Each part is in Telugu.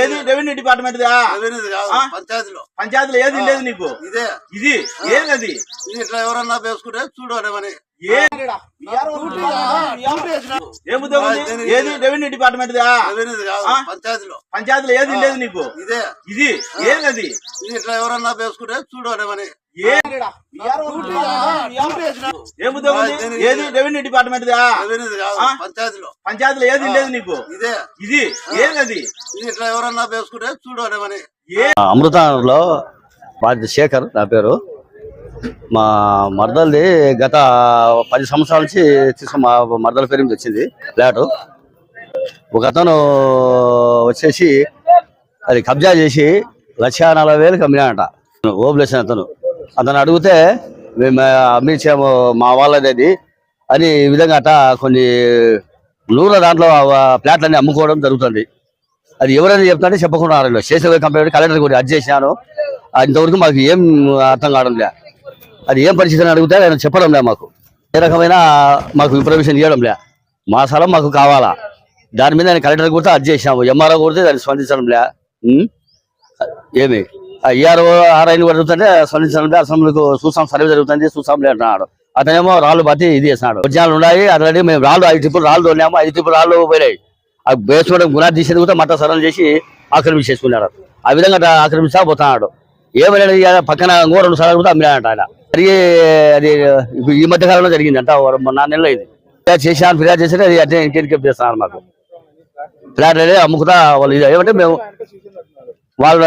ఏది? Revenue department? పంచాయతీలో. పంచాయతీలో ఏది లేదు నీకు? ఇదే. ఇది? ఏది అది? ఇది ఇట్లా ఎవరన్నా వేసుకుంటే చూడమని ఏ? ఏది? Revenue department? పంచాయతీలో. పంచాయతీలో ఏది లేదు నీకు? ఇదే. ఇది? ఏది అది? ఇట్లా ఎవరన్నా వేసుకుంటే చూడమని? ఏది? Revenue department? పంచాయతీలో. పంచాయతీలో ఏది లేదు నీకు? ఇదే. ఇది? ఏది అది? ఇట్లా ఎవరన్నా వేసుకుంటే చూడమని అమృతంలో శేఖర్ నా పేరు. మా మరదలది గత పది సంవత్సరాల నుంచి తీసుకున్న మా మరదల పేరు మీద వచ్చింది ఫ్లాటు ఒక అతను వచ్చేసి అది కబ్జా చేసి లక్ష నలభై వేలు అమ్మినాడంట ఓబులేసిన అతను. అతను అడిగితే మేము అమ్మించాము మా వాళ్ళది అది అని ఈ విధంగా అట కొన్ని నూరుల దాంట్లో ప్లాట్లన్నీ ఫ్లాట్లన్నీ అమ్ముకోవడం జరుగుతుంది. అది ఎవరైనా చెప్తాంటే చెప్పకుండా చేసే కంప్లైంట్ కలెక్టర్ కూడా అర్జీ చేశాను. ఇంతవరకు మాకు ఏం అర్థం కావడం లే. అది ఏం పరిస్థితి అని అడిగితే ఆయన చెప్పడం లే మాకు. ఏ రకమైన మాకు ఇన్ఫర్మేషన్ ఇవ్వడం లే మా స్థలం మాకు కావాలా? దాని మీద నేను కలెక్టర్ కూడా అర్జీ చేసినాము. ఎంఆర్ఓ కూడా దాన్ని స్పందించడం లే ఏమి? ఈఆర్ఓ ఆర్ఐని కూడా స్పందించడం లే అసెంబ్లీకి చూసాం సర్వే జరుగుతుంది చూసాం లే అంటున్నాడు. అతనేమో రాళ్ళు బతి ఇది చేసినాడు. ఉద్యానాలు ఉన్నాయి ఆల్రెడీ మేము రాళ్ళు ఐదు టిప్పులు రాళ్ళు తోలినాము ఐదు టిప్పులు రాళ్ళు పోయినాయి. ఆ బేస్మెంట్ గుణాలు తీసేది కూడా మట్ట సరళం చేసి ఆక్రమించేసుకున్నాడు ఆ విధంగా ఆక్రమించా పోతున్నాడు. ఏమైనా పక్కన ఇంకో రెండు సార్లు కూడా అమ్మినాడంట ఆయన. అది అది ఈ మధ్య కాలంలో జరిగింది. అంట ఓ నాలుగు నెలలు అయింది. ఫిర్యాదు చేశాను ఫిర్యాదు చేస్తే అది అట్టే ఇంకెన్కెప్ చేస్తున్నారు మాకు. ఫ్లాట్ అనేది అమ్ముకుతా వాళ్ళు ఇది ఏమంటే మేము వాళ్ళు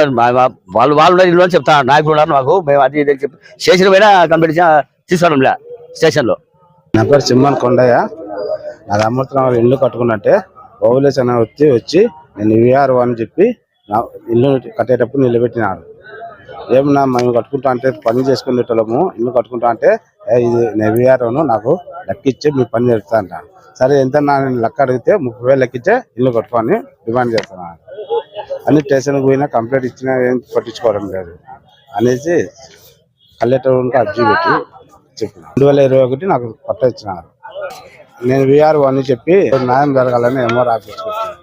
వాళ్ళు వాళ్ళు ఇల్లు అని చెప్తాను నాయకులు ఉన్నారు మాకు మేము అది ఇది చెప్పి స్టేషన్ పైన కంప్లీట్ తీసుకోవడం స్టేషన్లో. నా పేరు చిమ్మన్ కొండయ్య. నాది అమృతరావు ఇల్లు కట్టుకున్నట్టే ఓవలేస్ అనే వచ్చి వచ్చి నేను విఆర్ అని చెప్పి ఇల్లు కట్టేటప్పుడు నిలబెట్టినారు. ఏమన్నా మేము కట్టుకుంటా అంటే పని చేసుకునేటోళ్ళము ఇల్లు కట్టుకుంటా అంటే ఇది నేను విఆర్ నాకు లెక్కిచ్చే మీ పని జరుగుతా అంటాను సరే ఎంత నేను లెక్క అడిగితే ముప్పై వేలు లెక్కిచ్చే ఇల్లు కట్టుకొని డిమాండ్ చేస్తున్నాను అన్ని స్టేషన్కి పోయినా కంప్లైంట్ ఇచ్చినా ఏం పట్టించుకోవడం లేదు. అనేసి కలెక్టర్కి అర్జీ పెట్టి చెప్పిన. రెండు వేల ఇరవై ఒకటి నాకు పట్ట ఇచ్చినారు. నేను విఆర్ అని చెప్పి న్యాయం జరగాలని ఎంఆర్ ఆఫీస్కి వచ్చాను